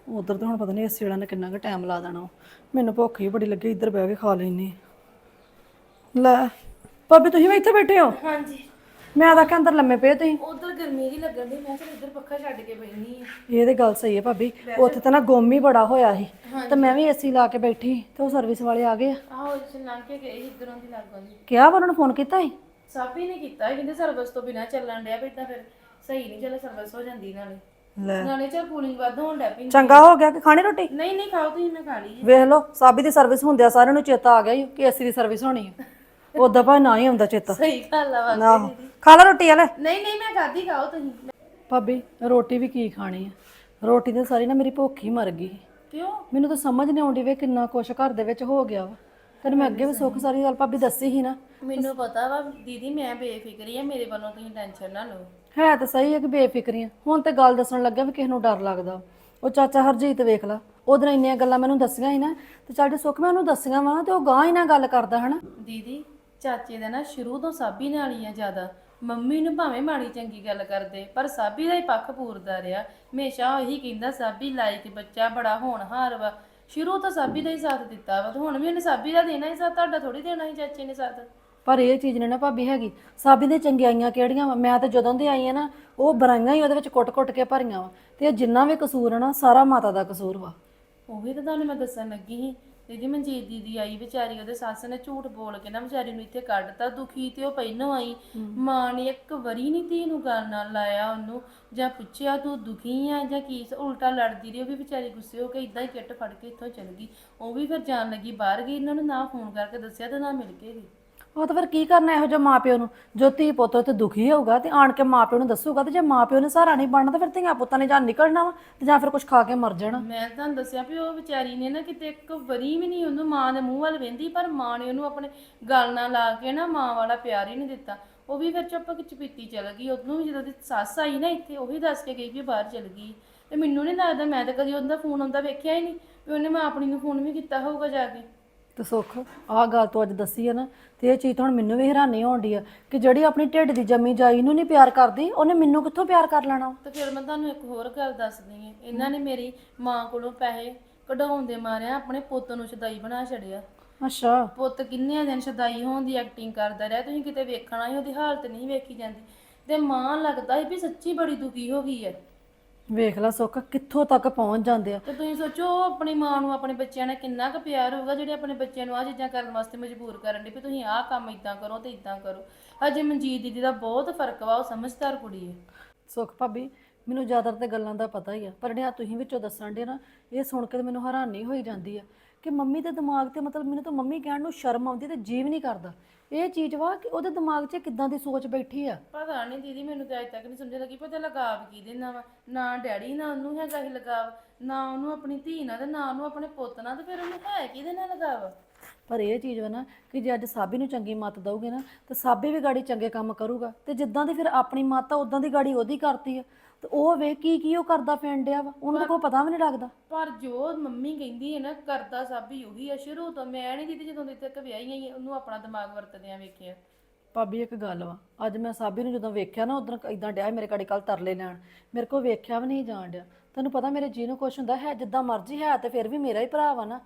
ਉਧਰ ਤਾਂ ਹੁਣ ਪਤਾ ਨਹੀਂ ਏਸੀ ਵਾਲਿਆਂ ਨੇ ਕਿੰਨਾ ਕੁ ਟਾਈਮ ਲਾ ਦੇਣਾ ਮੈਨੂੰ ਭੁੱਖ ਹੀ ਬੜੀ ਲੱਗੀ ਇੱਧਰ ਬਹਿ ਕੇ ਖਾ ਲੈਣੀ ਲੈ ਭਾਬੀ ਤੁਸੀਂ ਵੀ ਇੱਥੇ ਬੈਠੇ ਹੋ? ਹਾਂਜੀ। ਮੈਂ ਤਾਂ ਕਿ ਅੰਦਰ ਲੰਮੇ ਪਏ ਤੁਸੀਂ। ਉਧਰ ਗਰਮੀ ਜੀ ਲੱਗਣ ਦੀ ਮੈਂ ਚਲ ਇੱਧਰ ਪੱਖਾ ਛੱਡ ਕੇ ਬੈਣੀ ਆ। ਇਹ ਤੇ ਗੱਲ ਸਹੀ ਹੈ ਭਾਬੀ ਉੱਥੇ ਤਾਂ ਨਾ ਗੁੰਮ ਹੀ ਬੜਾ ਹੋਇਆ ਸੀ। ਤੇ ਮੈਂ ਵੀ ਏਸੀ ਲਾ ਕੇ ਬੈਠੀ ਤੇ ਉਹ ਸਰਵਿਸ ਵਾਲੇ ਆ ਗਏ ਆ। ਆਹੋ ਜਿਸ ਲੰਘ ਕੇ ਗਏ ਸੀ ਇੱਧਰੋਂ ਦੀ ਲੱਗਣ ਦੀ ਕਿਹਾ ਵਾ ਉਹਨਾਂ ਨੂੰ ਫੋਨ ਕੀਤਾ ਸੀ? ਸਾਬੀ ਨੇ ਕੀਤਾ ਸੀ, ਕਹਿੰਦੇ ਸਰਵਿਸ ਤੋਂ ਬਿਨਾ ਚੱਲਣ ਡਿਆ ਵੀ ਤਾਂ ਫਿਰ ਸਹੀ ਨਹੀਂ ਚੱਲੇ ਸਰਵਿਸ ਹੋ ਜਾਂਦੀ ਨਾਲੇ। ਲੈ। ਨਾਲੇ ਚਲ ਕੂਲਿੰਗ ਵੱਧ ਹੋਣ ਡੈ ਪਈ। ਚੰਗਾ ਹੋ ਗਿਆ ਕਿ ਖਾਣੀ ਰੋਟੀ? ਨਹੀਂ ਨਹੀਂ ਖਾਓ ਤੁਸੀਂ ਮੈਂ ਖਾ ਲਈ ਵੇਖ ਲਓ ਸਾਬੀ ਦੀ ਸਰਵਿਸ ਹੁੰਦਿਆ ਸਾਰਿਆਂ ਨੂੰ ਚੇਤਾ ਆ ਗਿਆ ਈ ਕਿ ਏਸੀ ਦੀ ਸਰਵਿਸ ਹੋਣੀ ਹੈ ਉਦਾਂ ਭਾਵੇਂ ਨਾ ਹੀ ਹੁੰਦਾ ਚੇਤਾ। ਸਹੀ ਗੱਲ ਆ ਵਾ ਆਹੋ। ਖਾ ਲੈ ਰੋਟੀ ਵਾਲੇ ਨਹੀਂ ਨਹੀਂ ਮੈਂ ਖਾਦੀ ਖਾਓ ਤੁਸੀਂ। ਭਾਬੀ ਰੋਟੀ ਵੀ ਕੀ ਖਾਣੀ ਹੈ ਰੋਟੀ ਤੇ ਸਾਰੀ ਨਾ ਮੇਰੀ ਭੁੱਖ ਹੀ ਮਰ ਗਈ। ਕਿਉਂ? ਮੈਨੂੰ ਤਾਂ ਸਮਝ ਨਹੀਂ ਆਉਂਦੀ ਵੇ ਕਿੰਨਾ ਕੁਛ ਘਰ ਦੇ ਵਿੱਚ ਹੋ ਗਿਆ ਵਾ। ਤੈਨੂੰ ਮੈਂ ਅੱਗੇ ਵੀ ਸੁੱਖ ਸਾਰੀ ਗੱਲ ਭਾਬੀ ਦੱਸੀ ਸੀ ਨਾ। ਮੈਨੂੰ ਪਤਾ ਵਾ ਦੀਦੀ ਮੈਂ ਬੇਫਿਕਰੀ ਆ ਮੇਰੇ ਵੱਲੋਂ ਤੁਸੀਂ ਟੈਨਸ਼ਨ ਨਾ ਲਓ। ਹੈ ਤਾਂ ਸਹੀ ਹੈ ਕਿ ਬੇਫਿਕਰੀਆਂ ਹੁਣ ਤੇ ਗੱਲ ਦੱਸਣ ਲੱਗਾ ਵੀ ਕਿਸੇ ਨੂੰ ਡਰ ਲੱਗਦਾ। ਉਹ ਚਾਚਾ ਹਰਜੀਤ ਵੇਖ ਲਾ। ਉਹਦੋਂ ਇੰਨੀਆਂ ਗੱਲਾਂ ਮੈਨੂੰ ਦੱਸੀਆਂ ਸੀ ਨਾ, ਤੇ ਚੱਲ ਜੇ ਸੁੱਖ ਮੈਂ ਉਹਨੂੰ ਦੱਸੀਆਂ ਵਾ ਤੇ ਉਹ ਗਾਂ ਹੀ ਨਾ ਗੱਲ ਕਰਦਾ, ਹਨਾ? ਦੀਦੀ, ਚਾਚੇ ਦਾ ਨਾ ਸ਼ੁਰੂ ਤੋਂ ਸਾਬੀ ਨਾਲ ਹੀ ਆ ਜ਼ਿਆਦਾ। ਮੰਮੀ ਨੂੰ ਭਾਵੇਂ ਮਾੜੀ ਚੰਗੀ ਗੱਲ ਕਰਦੇ, ਪਰ ਸਾਬੀ ਦਾ ਹੀ ਪੱਖ ਪੂਰਦਾ ਰਿਹਾ। ਹਮੇਸ਼ਾ ਉਹੀ ਕਹਿੰਦਾ, ਸਾਬੀ ਲਾਇਕ ਬੱਚਾ, ਬੜਾ ਹੋਣਹਾਰ ਵਾ। ਸ਼ੁਰੂ ਤੋਂ ਸਾਬੀ ਦਾ ਹੀ ਸਾਥ ਦਿੱਤਾ ਵਾ, ਤੇ ਹੁਣ ਵੀ ਉਹਨੇ ਸਾਬੀ ਦਾ ਦੇਣਾ ਹੀ ਸਾਥ, ਤੁਹਾਡਾ ਥੋੜੀ ਦੇਣਾ ਹੀ ਚਾਚੇ ਨੇ ਸਾਥ? ਪਰ ਇਹ ਚੀਜ਼ ਨੇ ਨਾ ਭਾਬੀ ਹੈਗੀ। ਸਾਬੀ ਦੇ ਚੰਗਿਆਈਆਂ ਕਿਹੜੀਆਂ ਵਾ? ਮੈਂ ਤਾਂ ਜਦੋਂ ਦੀ ਆਈ ਆ ਨਾ ਉਹ ਬੁਰਾਈਆਂ ਹੀ ਉਹਦੇ ਵਿੱਚ ਕੁੱਟ-ਕੁੱਟ ਕੇ ਭਰੀਆਂ ਵਾ। ਤੇ ਇਹ ਜਿੰਨਾ ਵੀ ਕਸੂਰ ਹੈ ਨਾ ਸਾਰਾ ਮਾਤਾ ਦਾ ਕਸੂਰ ਵਾ। ਉਹੀ ਤਾਂ ਤੁਹਾਨੂੰ ਮੈਂ ਦੱਸਣ ਲੱਗੀ ਸੀ। ਦੀਦੀ ਮਨਜੀਤ ਦੀਦੀ ਆਈ ਵਿਚਾਰੀ ਉਹਦੇ ਸੱਸ ਨੇ ਝੂਠ ਬੋਲ ਕੇ ਨਾ ਵਿਚਾਰੀ ਨੂੰ ਇੱਥੇ ਕੱਢਤਾ। ਦੁਖੀ ਤੇ ਉਹ ਪਹਿਲੋਂ ਆਈ। ਮਾਂ ਨੇ ਇੱਕ ਵਾਰੀ ਨਹੀਂ ਧੀ ਨੂੰ ਗੱਲ ਨਾਲ ਲਾਇਆ ਉਹਨੂੰ। ਜਾਂ ਪੁੱਛਿਆ ਤੂੰ ਦੁਖੀ ਆ ਜਾਂ ਕੀ? ਉਲਟਾ ਲੜਦੀ ਰਹੀ। ਉਹ ਵੀ ਵਿਚਾਰੀ ਗੁੱਸੇ ਹੋ ਕੇ ਇਦਾਂ ਹੀ ਕਿੱਟ ਫੜ ਕੇ ਇੱਥੋਂ ਚਲ ਗਈ। ਉਹ ਵੀ ਫਿਰ ਜਾਣ ਲੱਗੀ ਬਾਹਰ ਗਈ। ਇਹਨਾਂ ਨੂੰ ਨਾ ਫੋਨ ਕਰਕੇ ਦੱਸਿਆ ਤੇ ਨਾ ਮਿਲ ਕੇ ਗਈ। ਉਹ ਤਾਂ ਫਿਰ ਕੀ ਕਰਨਾ ਇਹੋ ਜਿਹਾ ਮਾਪਿਓ ਨੂੰ? ਜੋ ਧੀ ਪੁੱਤ ਤੇ ਦੁਖੀ ਹੋਊਗਾ ਤੇ ਆਣ ਕੇ ਮਾਪਿਓ ਨੂੰ ਦੱਸੂਗਾ ਤੇ ਜੇ ਮਾਪਿਓ ਨੇ ਸਹਾਰਾ ਨਹੀਂ ਬਣਨਾ ਤਾਂ ਫਿਰ ਧੀਆਂ ਪੁੱਤਾਂ ਨੇ ਜਾਂ ਨਿਕਲਣਾ ਵਾ ਤੇ ਜਾਂ ਫਿਰ ਕੁਝ ਖਾ ਕੇ ਮਰ ਜਾਣਾ। ਮੈਂ ਤੁਹਾਨੂੰ ਦੱਸਿਆ ਵੀ ਉਹ ਵਿਚਾਰੀ ਨੇ ਨਾ ਕਿਤੇ ਇੱਕ ਵਾਰੀ ਵੀ ਨਹੀਂ ਉਹਨੂੰ ਮਾਂ ਦੇ ਮੂੰਹ ਵੱਲ ਵੇਂਦੀ, ਪਰ ਮਾਂ ਨੇ ਉਹਨੂੰ ਆਪਣੇ ਗਲ ਨਾਲ ਲਾ ਕੇ ਨਾ ਮਾਂ ਵਾਲਾ ਪਿਆਰ ਹੀ ਨਹੀਂ ਦਿੱਤਾ। ਉਹ ਵੀ ਫਿਰ ਚੁੱਪ ਚੁਪੀਤੀ ਚਪੀਤੀ ਚਲ ਗਈ। ਉਹਨੂੰ ਵੀ ਜਦੋਂ ਦੀ ਸੱਸ ਆਈ ਨਾ ਇੱਥੇ, ਉਹ ਵੀ ਦੱਸ ਕੇ ਗਈ ਵੀ ਬਾਹਰ ਚਲ ਗਈ। ਤੇ ਮੈਨੂੰ ਨਹੀਂ ਲੱਗਦਾ, ਮੈਂ ਤਾਂ ਕਦੀ ਉਹਦਾ ਫੋਨ ਆਉਂਦਾ ਵੇਖਿਆ ਹੀ ਨਹੀਂ ਵੀ ਉਹਨੇ ਮਾਂ ਆਪਣੀ ਨੂੰ ਫੋਨ ਵੀ ਕੀਤਾ ਹੋਊਗਾ ਜਾ ਕੇ। ਤੇ ਸੁੱਖ ਆਹ ਗੱਲ ਤੋਂ ਅੱਜ ਦੱਸੀ ਹੈ ਨਾ ਤੇ ਇਹ ਚੀਜ਼ ਤੋਂ ਹੁਣ ਮੈਨੂੰ ਵੀ ਹੈਰਾਨੀ ਹੋਣ ਡਈ ਆ ਕਿ ਜਿਹੜੀ ਆਪਣੀ ਢਿੱਡ ਦੀ ਜੰਮੀ ਜਾਈ ਨੂੰ ਨਹੀਂ ਪਿਆਰ ਕਰਦੀ ਉਹਨੇ ਮੈਨੂੰ ਕਿੱਥੋਂ ਪਿਆਰ ਕਰ ਲੈਣਾ? ਤੇ ਫਿਰ ਮੈਂ ਤੁਹਾਨੂੰ ਇੱਕ ਹੋਰ ਗੱਲ ਦੱਸਦੀ ਹਾਂ ਇਹਨਾਂ ਨੇ ਮੇਰੀ ਮਾਂ ਕੋਲੋਂ ਪੈਸੇ ਕਢਾਉਣ ਦੇ ਮਾਰਿਆ ਆਪਣੇ ਪੁੱਤ ਨੂੰ ਸ਼ਦਾਈ ਬਣਾ ਛੜਿਆ ਅੱਛਾ। ਪੁੱਤ ਕਿੰਨੇ ਦਿਨ ਸ਼ਦਾਈ ਹੋਣ ਦੀ ਐਕਟਿੰਗ ਕਰਦਾ ਰਿਹਾ ਤੁਸੀਂ ਕਿਤੇ ਵੇਖਣਾ ਹੀ ਉਹਦੀ ਹਾਲਤ ਨਹੀਂ ਵੇਖੀ ਜਾਂਦੀ। ਤੇ ਮਾਂ ਲੱਗਦਾ ਸੀ ਵੀ ਸੱਚੀ ਬੜੀ ਦੁਖੀ ਹੋ ਗਈ ਹੈ। ਵੇਖ ਲੈ ਸੁੱਖ ਕਿੱਥੋਂ ਤੱਕ ਪਹੁੰਚ ਜਾਂਦੇ ਆ। ਤੇ ਤੁਸੀਂ ਸੋਚੋ ਉਹ ਆਪਣੀ ਮਾਂ ਨੂੰ ਆਪਣੇ ਬੱਚਿਆਂ ਨਾਲ ਕਿੰਨਾ ਕੁ ਪਿਆਰ ਹੋਊਗਾ ਜਿਹੜੇ ਆਪਣੇ ਬੱਚਿਆਂ ਨੂੰ ਆ ਚੀਜ਼ਾਂ ਕਰਨ ਵਾਸਤੇ ਮਜਬੂਰ ਕਰਨ ਦੇ ਵੀ ਤੁਸੀਂ ਆਹ ਕੰਮ ਇਦਾਂ ਕਰੋ ਤੇ ਇਦਾਂ ਕਰੋ। ਅਜੇ ਮਨਜੀਤ ਦੀਦੀ ਦਾ ਬਹੁਤ ਫ਼ਰਕ ਵਾ ਉਹ ਸਮਝਦਾਰ ਕੁੜੀ ਹੈ ਸੁੱਖ ਭਾਬੀ ਮੈਨੂੰ ਜ਼ਿਆਦਾਤਰ ਤੇ ਗੱਲਾਂ ਦਾ ਪਤਾ ਹੀ ਆ ਪਰ ਜਿਹੜਾ ਤੁਸੀਂ ਵਿੱਚੋਂ ਦੱਸਣ ਦੇ ਨਾ ਇਹ ਸੁਣ ਕੇ ਤੇ ਮੈਨੂੰ ਹੈਰਾਨੀ ਹੋਈ ਜਾਂਦੀ ਆ ਕਿ ਮੰਮੀ ਦੇ ਦਿਮਾਗ ਤੇ ਮਤਲਬ ਮੈਨੂੰ ਤਾਂ ਮੰਮੀ ਕਹਿਣ ਨੂੰ ਸ਼ਰਮ ਆਉਂਦੀ ਤੇ ਜੀਵ ਨਹੀਂ ਕਰਦਾ। ਇਹ ਚੀਜ਼ ਵਾ ਕਿ ਉਹਦੇ ਦਿਮਾਗ 'ਚ ਕਿੱਦਾਂ ਦੀ ਸੋਚ ਬੈਠੀ ਆ? ਪਤਾ ਨਹੀਂ ਦੀਦੀ ਮੈਨੂੰ ਤਾਂ ਅਜੇ ਤੱਕ ਨਹੀਂ ਸਮਝ ਲੱਗੀ ਪਤਾ ਲਗਾਵ ਕੀ ਦੇਣਾ ਵਾ? ਨਾ ਡੈਡੀ ਨਾਲ ਉਹਨੂੰ ਹੈਗਾ ਹੀ ਲਗਾਵ ਨਾ ਉਹਨੂੰ ਆਪਣੀ ਧੀ ਨਾਲ ਤੇ ਨਾ ਉਹਨੂੰ ਆਪਣੇ ਪੁੱਤ ਨਾਲ ਤੇ ਫਿਰ ਉਹਨੂੰ ਹੈ ਕਿਹਦੇ ਨਾਲ ਲਗਾਵ? ਪਰ ਇਹ ਚੀਜ਼ ਵਾ ਨਾ ਕਿ ਜੇ ਅੱਜ ਸਾਬੀ ਨੂੰ ਚੰਗੀ ਮੱਤ ਦਊਗੇ ਨਾ ਤੇ ਸਾਬੀ ਵੀ ਗਾੜੀ ਚੰਗੇ ਕੰਮ ਕਰੂਗਾ ਤੇ ਜਿੱਦਾਂ ਦੀ ਫਿਰ ਆਪਣੀ ਮੱਤ ਆ ਉਦਾਂ ਦੀ ਗਾੜੀ ਉਹਦੀ ਕਰਤੀ ਆ। ਤੇ ਉਹ ਵੇ ਕੀ ਕੀ ਉਹ ਕਰਦਾ ਫਿਰਨ ਡਿਆ ਵਾ ਉਹਨੂੰ ਕੋਈ ਪਤਾ ਵੀ ਨਹੀਂ ਲੱਗਦਾ। ਪਰ ਜੋ ਮੰਮੀ ਕਹਿੰਦੀ ਹੈ ਨਾ ਕਰਦਾ ਸਭ ਹੀ ਉਹੀ ਆ ਸ਼ੁਰੂ ਤੋਂ ਮੈਂ ਨਹੀਂ ਦੀਦੀ ਜਦੋਂ ਦੀ ਤੱਕ ਵਿਆਹੀ ਆਈ ਉਹਨੂੰ ਆਪਣਾ ਦਿਮਾਗ ਵਰਤਦਿਆਂ ਵੇਖਿਆ। ਭਾਬੀ ਇੱਕ ਗੱਲ ਵਾ ਅੱਜ ਮੈਂ ਸਾਬੀ ਨੂੰ ਜਦੋਂ ਵੇਖਿਆ ਨਾ ਉਦੋਂ ਇਦਾਂ ਡਿਆ ਮੇਰੇ ਕਾੜੀ ਕੱਲ ਤਰਲੇ ਲੈਣ। ਮੇਰੇ ਕੋ ਵੇਖਿਆ ਵੀ ਨਹੀਂ ਜਾਣ ਡਿਆ। ਤੈਨੂੰ ਪਤਾ ਮੇਰੇ ਜੀ ਨੂੰ ਕੁਛ ਹੁੰਦਾ ਹੈ ਜਿੱਦਾਂ ਮਰਜ਼ੀ ਹੈ ਤੇ ਫਿਰ ਵੀ ਮੇਰਾ ਹੀ ਭਰਾ ਵਾ ਨਾ।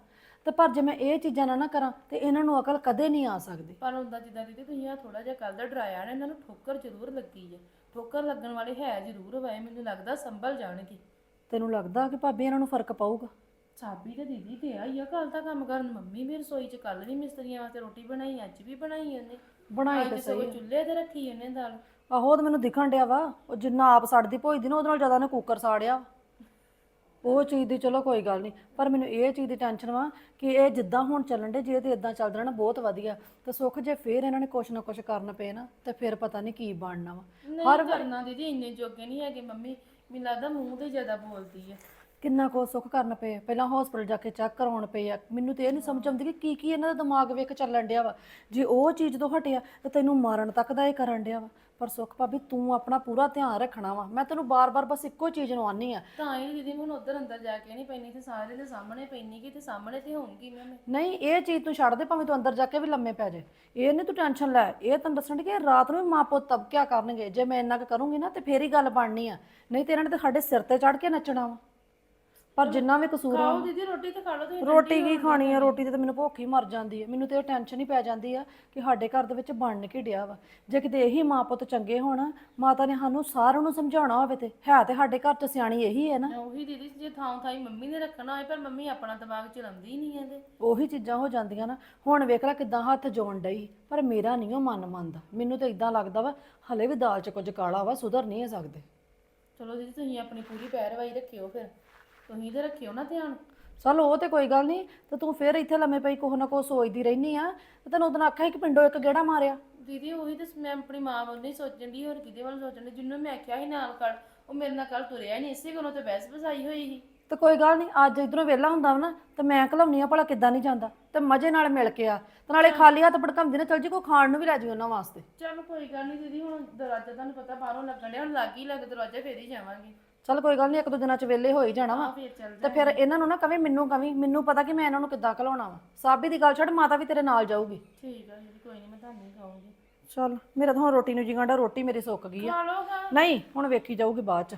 ਤੇ ਪਰ ਜੇ ਮੈਂ ਇਹ ਚੀਜ਼ਾਂ ਨਾ ਨਾ ਕਰਾਂ ਤੇ ਇਹਨਾਂ ਨੂੰ ਅਕਲ ਕਦੇ ਨਹੀਂ ਆ ਸਕਦੀ। ਪਰ ਹੁੰਦਾ ਜਿੱਦਾਂ ਦੀਦੀ ਤੁਸੀਂ ਆ ਥੋੜਾ ਜਿਹਾ ਕੱਲ ਦਾ ਡਰਾਇਆ ਨਾ ਇਹਨਾਂ ਨੂੰ ਠੋਕਰ ਜ਼ਰੂਰ ਲੱਗੀ ਹੈ ਠੋਕਰ ਲੱਗਣ ਵਾਲੇ ਹੈ ਜ਼ਰੂਰ ਵਾ ਇਹ ਮੈਨੂੰ ਲੱਗਦਾ ਸੰਭਲ ਜਾਣਗੇ। ਤੈਨੂੰ ਲੱਗਦਾ ਕਿ ਭਾਬੀ ਇਹਨਾਂ ਨੂੰ ਫ਼ਰਕ ਪਊਗਾ? ਸਾਬੀ ਤੇ ਦੀਦੀ ਤੇ ਆਈ ਆ ਕੱਲ ਦਾ ਕੰਮ ਕਰਨ। ਮੰਮੀ ਮੇਰੀ ਰਸੋਈ 'ਚ ਕੱਲ ਵੀ ਮਿਸਤਰੀਆਂ ਵਾਸਤੇ ਰੋਟੀ ਬਣਾਈ ਅੱਜ ਵੀ ਬਣਾਈ ਉਹਨੇ। ਬਣਾਈ ਤਾਂ ਸਗੋਂ ਚੁੱਲ੍ਹੇ ਤੇ ਰੱਖੀ ਉਹਨੇ ਦਾਲ। ਆਹੋ ਉਹ ਤਾਂ ਮੈਨੂੰ ਦਿਖਣ ਡਿਆ ਵਾ। ਉਹ ਜਿੰਨਾ ਆਪ ਸੜਦੀ ਭੋਜਦੀ ਨਾ ਉਹਦੇ ਨਾਲ ਜ਼ਿਆਦਾ ਉਹਨੇ ਕੁੱਕਰ ਸਾੜਿਆ ਵਾ। ਉਹ ਚੀਜ਼ ਦੀ ਚਲੋ ਕੋਈ ਗੱਲ ਨਹੀਂ ਪਰ ਮੈਨੂੰ ਇਹ ਚੀਜ਼ ਦੀ ਟੈਨਸ਼ਨ ਵਾ ਕਿ ਇਹ ਜਿੱਦਾਂ ਹੁਣ ਚੱਲਣ ਦੇ ਜੇ ਤੇ ਇਦਾਂ ਚੱਲਦਾ ਰਹਿਣਾ ਬਹੁਤ ਵਧੀਆ। ਤੇ ਸੁੱਖ ਜੇ ਫੇਰ ਇਹਨਾਂ ਨੇ ਕੁਛ ਨਾ ਕੁਛ ਕਰਨ ਪਏ ਨਾ ਤੇ ਫਿਰ ਪਤਾ ਨਹੀਂ ਕੀ ਬਣਨਾ ਵਾ। ਨਹੀਂ ਕਰਨਾ ਦੀਦੀ ਇੰਨੇ ਜੋਗੇ ਨਹੀਂ ਹੈਗੇ ਮੰਮੀ ਮੈਨੂੰ ਲੱਗਦਾ ਮੂੰਹ ਤੇ ਜ਼ਿਆਦਾ ਬੋਲਦੀ ਹੈ ਕਿੰਨਾ ਕੋ ਸੁੱਖ ਕਰਨ ਪਏ ਆ। ਪਹਿਲਾਂ ਹਸਪੀਟਲ ਜਾ ਕੇ ਚੈੱਕ ਕਰਾਉਣ ਪਏ ਆ। ਮੈਨੂੰ ਤੇ ਇਹ ਨਹੀਂ ਸਮਝ ਆਉਂਦੀ ਕਿ ਕੀ ਕੀ ਇਹਨਾਂ ਦਾ ਦਿਮਾਗ ਵੇਖ ਚੱਲਣ ਡਿਆ ਵਾ। ਜੇ ਉਹ ਚੀਜ਼ ਤੋਂ ਹਟਿਆ ਤੇ ਤੈਨੂੰ ਮਾਰਨ ਤੱਕ ਦਾ ਇਹ ਕਰਨ ਡਿਆ ਵਾ। ਪਰ ਸੁੱਖ ਭਾਬੀ ਤੂੰ ਆਪਣਾ ਪੂਰਾ ਧਿਆਨ ਰੱਖਣਾ ਵਾ। ਮੈਂ ਤੈਨੂੰ ਬਾਰ-ਬਾਰ ਬਸ ਇੱਕੋ ਚੀਜ਼ ਨੂੰ ਆਨੀ ਆ। ਤਾਂ ਹੀ ਦੀਦੀ ਹੁਣ ਉਧਰ ਅੰਦਰ ਜਾ ਕੇ ਨਹੀਂ ਪੈਣੀ ਤੇ ਸਾਰੇ ਦੇ ਸਾਹਮਣੇ ਪੈਣੀ ਕਿ ਤੇ ਸਾਹਮਣੇ ਤੇ ਹੋਊਂਗੀ ਮੈਂ ਨਹੀਂ ਇਹ ਚੀਜ਼ ਤੂੰ ਛੱਡ ਦੇ ਭਾਵੇਂ ਤੂੰ ਅੰਦਰ ਜਾ ਕੇ ਵੀ ਲੰਮੇ ਪੈ ਜਾ। ਇਹ ਨਹੀਂ ਤੂੰ ਟੈਨਸ਼ਨ ਲੈ। ਇਹ ਤੈਨੂੰ ਦੱਸਣ ਕਿ ਰਾਤ ਨੂੰ ਵੀ ਮਾਂ ਪੁੱਤ ਤਬ ਕਿਆ ਕਰਨਗੇ? ਜੇ ਮੈਂ ਇੰਨਾ ਕੁ ਕਰੂੰਗੀ ਨਾ ਤੇ ਫੇਰ ਹੀ ਗੱਲ ਬਣਨੀ ਆ। ਨਹੀਂ ਤੇ ਇਹਨਾਂ ਨੇ ਤਾਂ ਸਾਡੇ ਸਿਰ ਤੇ ਚੜ ਕੇ ਨੱਚਣਾ ਵਾ। ਪਰ ਜਿੰਨਾ ਵੀ ਕਸੂਰ ਆ ਖਾਓ ਦੀਦੀ ਰੋਟੀ ਤੇ ਖਾ ਲਓ ਤੁਸੀਂ ਰੋਟੀ ਕੀ ਖਾਣੀ ਆ? ਰੋਟੀ ਤੇ ਤਾਂ ਮੈਨੂੰ ਭੁੱਖ ਹੀ ਮਰ ਜਾਂਦੀ ਹੈ ਮੈਨੂੰ ਤੇ ਇਹ ਟੈਨਸ਼ਨ ਹੀ ਪੈ ਜਾਂਦੀ ਆ ਕਿ ਸਾਡੇ ਘਰ ਦੇ ਵਿੱਚ ਬਣ ਕੀ ਡਿਆ ਵਾ। ਜੇ ਕਿਤੇ ਇਹੀ ਮਾਂ ਪੁੱਤ ਚੰਗੇ ਹੋਣ ਮਾਤਾ ਨੇ ਸਾਨੂੰ ਸਾਰਿਆਂ ਨੂੰ ਸਮਝਾਉਣਾ ਹੋਵੇ ਤੇ ਹੈ ਤੇ ਸਾਡੇ ਘਰ ਚ ਸਿਆਣੀ ਇਹੀ ਹੈ ਨਾ। ਉਹੀ ਦੀਦੀ ਜੇ ਥਾਂ ਥਾਈ ਮੰਮੀ ਨੇ ਰੱਖਣਾ ਹੋਏ ਪਰ ਮੰਮੀ ਆਪਣਾ ਦਿਮਾਗ ਚਲਾਉਂਦੀ ਨਹੀਂ ਇਹਦੇ। ਉਹੀ ਚੀਜ਼ਾਂ ਹੋ ਜਾਂਦੀਆਂ ਨਾ। ਹੁਣ ਵੇਖ ਲੈ ਕਿਦਾਂ ਹੱਥ ਜੋਣ ਡਈ। ਪਰ ਮੇਰਾ ਨਹੀਂ ਉਹ ਮਨ ਮੰਨਦਾ। ਮੈਨੂੰ ਤਾਂ ਇਦਾਂ ਲੱਗਦਾ ਵਾ ਹਲੇ ਵੀ ਦਾਲ 'ਚ ਕੁਝ ਕਾਲਾ ਵਾ ਸੁਧਰ ਨਹੀਂ ਸਕਦੇ। ਚਲੋ ਦੀਦੀ ਤੁਸੀਂ ਆਪਣੀ ਪੂਰੀ ਪੈਰਵਾਈ ਰੱਖਿਓ ਫਿਰ। ਤੁਸੀਂ ਤੇ ਰੱਖਿਓ ਨਾ ਧਿਆਨ। ਚਲ ਉਹ ਤੇ ਕੋਈ ਗੱਲ ਨਹੀਂ ਤੇ ਤੂੰ ਫੇਰ ਇੱਥੇ ਲੰਮੇ ਪਈ ਕੋਹ ਨਾ ਕੋ ਸੋਚਦੀ ਰਹਿਨੀ ਆ ਤੇ ਤੈਨੂੰ ਉਦੋਂ ਆਖਿਆ ਸੀ ਕਿ ਪਿੰਡੋਂ ਇੱਕ ਗੇੜਾ ਮਾਰਿਆ। ਦੀਦੀ ਉਹੀ ਤਾਂ ਮੈਂ ਆਪਣੀ ਮਾਂ ਵੱਲ ਨਹੀਂ ਸੋਚਣ ਦੀ ਹੋਰ ਕਿਹਦੇ ਵੱਲ ਸੋਚਣ ਦੀ ਜਿਹਨੂੰ ਮੈਂ ਆਖਿਆ ਸੀ ਨਾਲ ਖੜ ਉਹ ਮੇਰੇ ਨਾਲ ਕੱਲ ਤੁਰਿਆ ਨਹੀਂ ਇਸੇ ਕੋਲੋਂ ਤੇ ਬਹਿਸ ਬਸਾਈ ਹੋਈ ਸੀ। ਤੇ ਕੋਈ ਗੱਲ ਨਹੀਂ ਅੱਜ ਇਧਰੋਂ ਵਿਹਲਾ ਹੁੰਦਾ ਵਾ ਨਾ ਤੇ ਮੈਂ ਘਲਾਉਣੀ ਆ ਭਲਾ ਕਿੱਦਾਂ ਨਹੀਂ ਜਾਂਦਾ ਤੇ ਮਜ਼ੇ ਨਾਲ ਮਿਲ ਕੇ ਆ। ਤੇ ਨਾਲੇ ਖਾਲੀ ਹੱਥ ਭੜਕਾਉਂਦੀ ਨਾ ਚਲ ਜੀ ਕੋਈ ਖਾਣ ਨੂੰ ਵੀ ਲੈ ਜੀ ਉਹਨਾਂ ਵਾਸਤੇ। ਚਲ ਕੋਈ ਗੱਲ ਨਹੀਂ ਦੀਦੀ ਹੁਣ ਦਰਵਾਜ਼ਾ ਤੁਹਾਨੂੰ ਪਤਾ ਬਾਹਰੋਂ ਲੱਗਣ ਡਿਆ ਹੁਣ ਲੱਗ ਹੀ ਲੱਗ ਦਰਵਾਜ਼ਾ ਫੇਰ ਹੀ ਜਾਵਾਂਗੇ। ਚੱਲ ਕੋਈ ਗੱਲ ਨਹੀਂ ਇੱਕ ਦੋ ਦਿਨਾਂ ਚ ਵਿਹਲੇ ਹੋ ਹੀ ਜਾਣਾ ਵਾ। ਫੇਰ ਚੱਲ ਤੇ ਫਿਰ ਇਹਨਾਂ ਨੂੰ ਨਾ ਕਵੀ ਮੈਨੂੰ ਕਵੀ ਮੈਨੂੰ ਪਤਾ ਕਿ ਮੈਂ ਇਹਨਾਂ ਨੂੰ ਕਿੱਦਾਂ ਘਲਾਉਣਾ ਵਾ। ਸਾਬੀ ਦੀ ਗੱਲ ਛੱਡ ਮਾਤਾ ਵੀ ਤੇਰੇ ਨਾਲ ਜਾਊਗੀ। ਠੀਕ ਆ ਦੀਦੀ ਕੋਈ ਨਹੀਂ ਮੈਂ ਤੁਹਾਨੂੰ ਹੀ ਕਹੂੰਗੀ। ਚੱਲ ਮੇਰਾ ਤਾਂ ਹੁਣ ਰੋਟੀ ਨੂੰ ਜਿਗਾਂਡਾ ਰੋਟੀ ਮੇਰੀ ਸੁੱਕ ਗਈ ਆ। ਨਹੀਂ ਹੁਣ ਵੇਖੀ ਜਾਊਗੀ ਬਾਅਦ ਚ।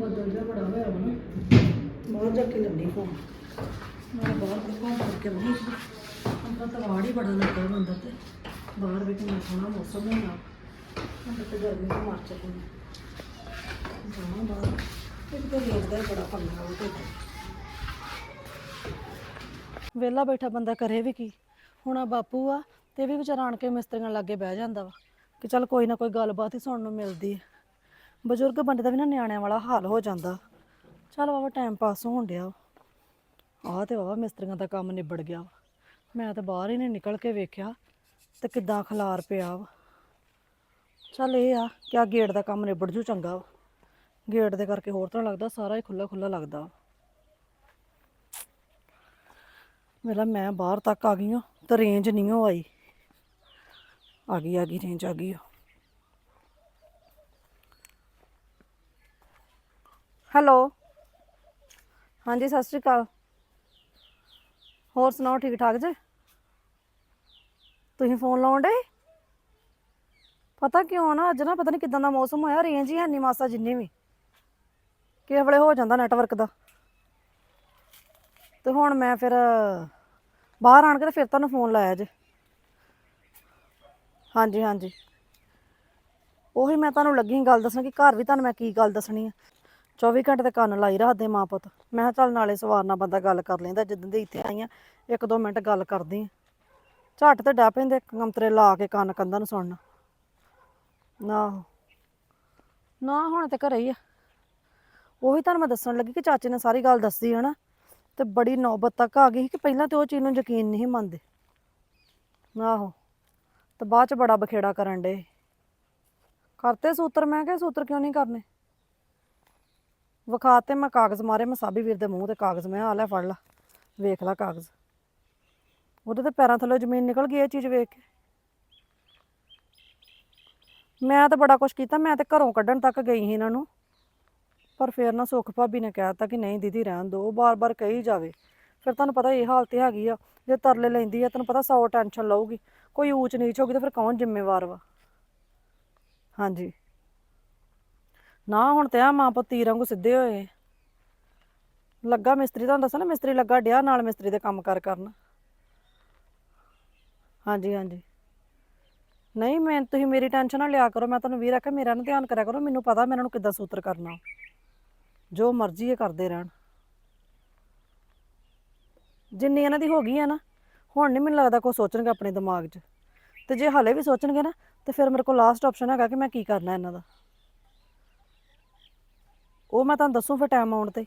ਬੱਦਲ ਜਿਹਾ ਬੜਾ। ਹੋਇਆ ਵਾ ਨਾ ਫੋਨ ਮੈਂ ਬਾਹਰ ਦੇ ਫੋਨ ਕਰਕੇ ਨਹੀਂ ਅੰਦਰ ਤਾਂ ਵਾੜ ਹੀ ਬੜਾ ਲੱਗਾ ਵਾ ਅੰਦਰ ਤੇ। ਬਾਹਰ ਵੀ ਕਿੰਨਾ ਸੋਹਣਾ ਮੌਸਮ ਹੋਣਾ ਅੰਦਰ ਤੇ ਗਰਮੀ ਤੋਂ ਮਰ ਚੱਲੀ ਜਾਣਾ ਬਾਹਰ। ਇੱਕ ਤਾਂ ਵੇਖਦਾ ਹੀ ਬੜਾ ਪੰਗਾ ਉਹ ਤੇ। ਵੇਲਾ ਬੈਠਾ ਬੰਦਾ ਕਰੇ ਵੀ ਕੀ। ਹੁਣ ਆ ਬਾਪੂ ਆ ਤੇ ਇਹ ਵੀ ਵਿਚਾਰਾ ਆਣ ਕੇ ਮਿਸਤਰੀਆਂ ਲਾਗੇ ਬਹਿ ਜਾਂਦਾ ਵਾ। ਕਿ ਚੱਲ ਕੋਈ ਨਾ ਕੋਈ ਗੱਲਬਾਤ ਹੀ ਸੁਣਨ ਨੂੰ ਮਿਲਦੀ ਹੈ। ਬਜ਼ੁਰਗ ਬੰਦੇ ਦਾ ਵੀ ਨਾ ਨਿਆਣਿਆਂ ਵਾਲਾ ਹਾਲ ਹੋ ਜਾਂਦਾ। ਚੱਲ ਬਾਬਾ ਟਾਈਮ ਪਾਸ ਹੋਣ ਡਿਆ ਆਹ ਤੇ ਬਾਬਾ, ਮਿਸਤਰੀਆਂ ਦਾ ਕੰਮ ਨਿਬੜ ਗਿਆ ਵਾ। ਮੈਂ ਤਾਂ ਬਾਹਰ ਹੀ ਨਹੀਂ ਨਿਕਲ ਕੇ ਵੇਖਿਆ ਤੇ ਕਿੱਦਾਂ ਖਲਾਰ ਪਿਆ ਵਾ। ਚੱਲ ਇਹ ਆ ਕਿ ਆ ਗੇਟ ਦਾ ਕੰਮ ਨਿਬੜ ਜੂ ਚੰਗਾ ਵਾ। ਗੇਟ ਦੇ ਕਰਕੇ ਹੋਰ ਤਰ੍ਹਾਂ ਲੱਗਦਾ, ਸਾਰਾ ਹੀ ਖੁੱਲਾ ਖੁੱਲਾ ਲੱਗਦਾ ਵਾ। ਮੇਰਾ ਮੈਂ ਬਾਹਰ ਤੱਕ ਆ ਗਈ ਹਾਂ ਤਾਂ ਰੇਂਜ ਨਹੀਂ ਹੋ ਆਈ। ਆ ਗਈ ਆ ਗਈ ਰੇਂਜ ਆ ਗਈ ਹੈਲੋ। ਹਾਂਜੀ, ਸਤਿ ਸ਼੍ਰੀ ਅਕਾਲ। ਹੋਰ ਸੁਣਾਓ, ਠੀਕ ਠਾਕ ਜੇ? ਤੁਸੀਂ ਫੋਨ ਲਾਉਣ ਡੇ ਪਤਾ ਕਿਉਂ ਨਾ, ਅੱਜ ਨਾ ਪਤਾ ਨਹੀਂ ਕਿਦਾਂ ਦਾ ਮੌਸਮ ਹੋਇਆ ਰੇਂਜ ਹੀ ਹੈ ਨਹੀਂ ਮਾਸਾ ਜਿੰਨੀ ਵੀ। ਕਿਸੇ ਵੇਲੇ ਹੋ ਜਾਂਦਾ ਨੈਟਵਰਕ ਦਾ। ਤੇ ਹੁਣ ਮੈਂ ਫਿਰ, ਬਾਹਰ ਆਣ ਕੇ ਤੇ ਫਿਰ ਤੁਹਾਨੂੰ ਫੋਨ ਲਾਇਆ ਜੇ। ਹਾਂਜੀ ਹਾਂਜੀ। ਉਹੀ ਮੈਂ ਤੁਹਾਨੂੰ ਲੱਗੀ ਗੱਲ ਦੱਸਣ ਕਿ ਘਰ ਵੀ ਤੁਹਾਨੂੰ ਮੈਂ ਕੀ ਗੱਲ ਦੱਸਣੀ ਆ। 24 ਘੰਟੇ ਤੇ ਕੰਨ ਲਾਈ ਰੱਖਦੇ ਮਾਂ ਪੁੱਤ। ਮੈਂ ਕਿਹਾ ਚੱਲ ਨਾਲੇ ਸਵਾਰ ਨਾਲ ਬੰਦਾ ਗੱਲ ਕਰ ਲੈਂਦਾ ਜਦੋਂ ਦੀ ਇੱਥੇ ਆਈ ਆ, ਇੱਕ ਦੋ ਮਿੰਟ ਗੱਲ ਕਰਦੀ ਆ। ਝੱਟ ਤੇ ਡੈ ਪੈਂਦੇ ਕੰਤਰੇ ਲਾ ਕੇ ਕੰਨ ਕੰਧਾਂ ਨੂੰ ਸੁਣਨ। ਨਾ ਨਾ ਹੁਣ ਤੇ ਘਰੇ ਹੀ ਆ। ਉਹੀ ਤੁਹਾਨੂੰ ਮੈਂ ਦੱਸਣ ਲੱਗੀ ਕਿ ਚਾਚੇ ਨੇ ਸਾਰੀ ਗੱਲ ਦੱਸੀ ਹੈ ਨਾ, ਤੇ ਬੜੀ ਨੌਬਤ ਤੱਕ ਆ ਗਈ ਸੀ ਕਿ ਪਹਿਲਾਂ ਤੇ ਉਹ ਚੀਜ਼ ਨੂੰ ਯਕੀਨ ਨਹੀਂ ਮੰਨਦੇ। ਆਹੋ ਤੇ ਬਾਅਦ ਚ ਬੜਾ ਬਖੇੜਾ ਕਰਨ ਡੇ ਕਰਤੇ ਸੂਤਰ? ਮੈਂ ਕਿਹਾ ਸੂਤਰ ਕਿਉਂ ਨਹੀਂ ਕਰਨੇ? ਵਿਖਾਤੇ ਮੈਂ ਕਾਗਜ਼ ਮਾਰੇ, ਮੈਂ ਸਾਬੀ ਵੀਰ ਦੇ ਮੂੰਹ ਤੇ ਕਾਗਜ਼, ਮੈਂ ਆ ਲੈ ਫੜ ਲਾ, ਵੇਖ ਲਾ ਕਾਗਜ਼। ਉਹਦੇ ਤੇ ਪੈਰਾਂ ਥੱਲੇ ਜ਼ਮੀਨ ਨਿਕਲ ਗਈ ਇਹ ਚੀਜ਼ ਵੇਖ ਕੇ। ਮੈਂ ਤਾਂ ਬੜਾ ਕੁਛ ਕੀਤਾ, ਮੈਂ ਤਾਂ ਘਰੋਂ ਕੱਢਣ ਤੱਕ ਗਈ ਸੀ ਇਹਨਾਂ ਨੂੰ। ਪਰ ਫਿਰ ਨਾ ਸੁੱਖ ਭਾਬੀ ਨੇ ਕਹਿਤਾ ਕਿ ਨਹੀਂ ਦੀਦੀ, ਰਹਿਣ ਦਿਓ, ਉਹ ਬਾਰ-ਬਾਰ ਕਹੀ ਜਾਵੇ। ਫਿਰ ਤੁਹਾਨੂੰ ਪਤਾ ਇਹ ਹਾਲਤ ਹੈਗੀ ਆ, ਜੇ ਤਰਲੇ ਲੈਂਦੀ ਆ ਤੈਨੂੰ ਪਤਾ ਸੌ ਟੈਨਸ਼ਨ ਲਊਗੀ, ਕੋਈ ਊਚ ਨੀਚ ਹੋਗੀ ਤਾਂ ਫਿਰ ਕੌਣ ਜ਼ਿੰਮੇਵਾਰ ਵਾ? ਹਾਂਜੀ। ਨਾ ਹੁਣ ਤੇ ਆ ਮਾਂ ਪੁੱਤ ਤੀਰ ਵਾਂਗੂ ਸਿੱਧੇ ਹੋਏ। ਲੱਗਾ ਮਿਸਤਰੀ, ਤੁਹਾਨੂੰ ਦੱਸਾਂ ਨਾ ਮਿਸਤਰੀ ਲੱਗਾ ਡਿਆ ਨਾਲ ਮਿਸਤਰੀ ਦੇ ਕੰਮ ਕਰ ਕਰਨ। ਹਾਂਜੀ ਹਾਂਜੀ। ਨਹੀਂ, ਮੈਂ, ਤੁਸੀਂ ਮੇਰੀ ਟੈਨਸ਼ਨ ਨਾ ਲਿਆ ਕਰੋ, ਮੈਂ ਤੁਹਾਨੂੰ ਵੀਰ ਆਖਿਆ ਮੇਰਾ ਨਾ ਧਿਆਨ ਕਰਿਆ ਕਰੋ, ਮੈਨੂੰ ਪਤਾ ਮੈਂ ਇਹਨਾਂ ਨੂੰ ਕਿੱਦਾਂ ਸੂਤਰ ਕਰਨਾ। ਜੋ ਮਰਜ਼ੀ ਇਹ ਕਰਦੇ ਰਹਿਣ। ਜਿੰਨੀ ਇਹਨਾਂ ਦੀ ਹੋ ਗਈ ਹੈ ਨਾ, ਹੁਣ ਨਹੀਂ ਮੈਨੂੰ ਲੱਗਦਾ ਕੋਈ ਸੋਚਣਗੇ ਆਪਣੇ ਦਿਮਾਗ 'ਚ। ਤੇ ਜੇ ਹਾਲੇ ਵੀ ਸੋਚਣਗੇ ਨਾ, ਤੇ ਫਿਰ ਮੇਰੇ ਕੋਲ ਲਾਸਟ ਆਪਸ਼ਨ ਹੈਗਾ ਕਿ ਮੈਂ ਕੀ ਕਰਨਾ ਇਹਨਾਂ ਦਾ। ਉਹ ਮੈਂ ਤੁਹਾਨੂੰ ਦੱਸੂ ਫਿਰ ਟਾਈਮ ਆਉਣ ਤੇ।